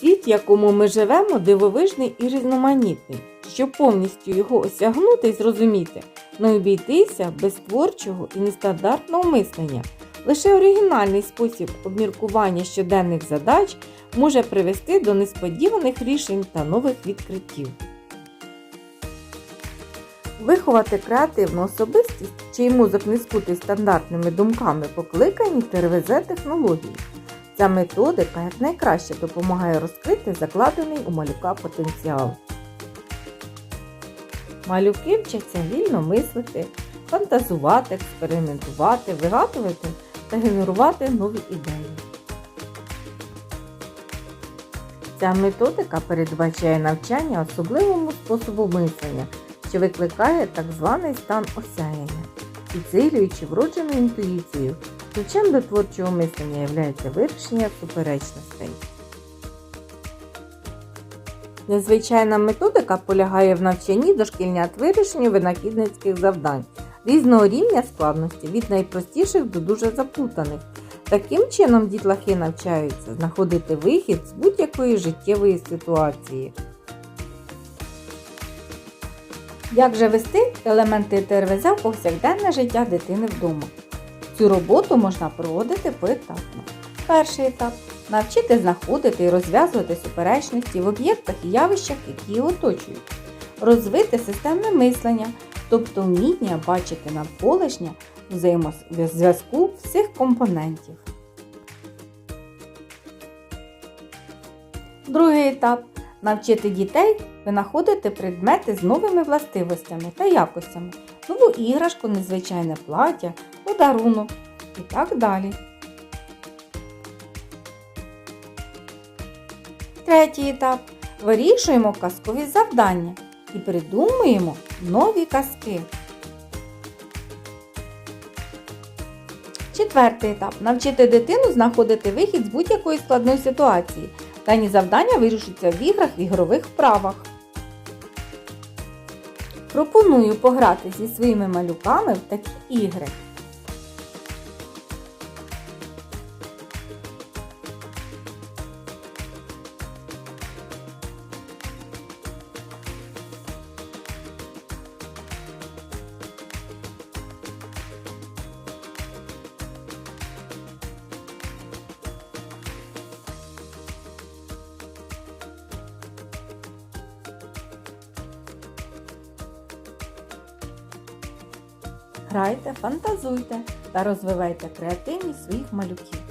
Світ, в якому ми живемо, дивовижний і різноманітний. Щоб повністю його осягнути і зрозуміти, не обійтися без творчого і нестандартного мислення. Лише оригінальний спосіб обміркування щоденних задач може привести до несподіваних рішень та нових відкриттів. Виховати креативну особистість, чий мозок не скутий стандартними думками, покликані ТРВЗ технології. Ця методика якнайкраще допомагає розкрити закладений у малюка потенціал. Малюки вчаться вільно мислити, фантазувати, експериментувати, вигадувати та генерувати нові ідеї. Ця методика передбачає навчання особливому способу мислення, що викликає так званий стан осяяння, підсилюючи вроджену інтуїцію. Ключем до творчого мислення є вирішення суперечностей. Незвичайна методика полягає в навчанні дошкільнят вирішенню винахідницьких завдань різного рівня складності від найпростіших до дуже заплутаних. Таким чином дітлахи навчаються знаходити вихід з будь-якої життєвої ситуації. Як же вести елементи ТРВЗ в повсякденне життя дитини вдома? Цю роботу можна проводити поетапно. Перший етап навчити знаходити і розв'язувати суперечності в об'єктах і явищах, які її оточують, розвити системне мислення, тобто вміння бачити навколишнє взаємозв'язку всіх компонентів. Другий етап навчити дітей винаходити предмети з новими властивостями та якостями, нову іграшку, незвичайне плаття, подарунок і так далі. Третій етап. Вирішуємо казкові завдання і придумуємо нові казки. Четвертий етап. Навчити дитину знаходити вихід з будь-якої складної ситуації. Дані завдання вирішуються в іграх в ігрових вправах. Пропоную пограти зі своїми малюками в такі ігри. Грайте, фантазуйте та розвивайте креативність своїх малюків.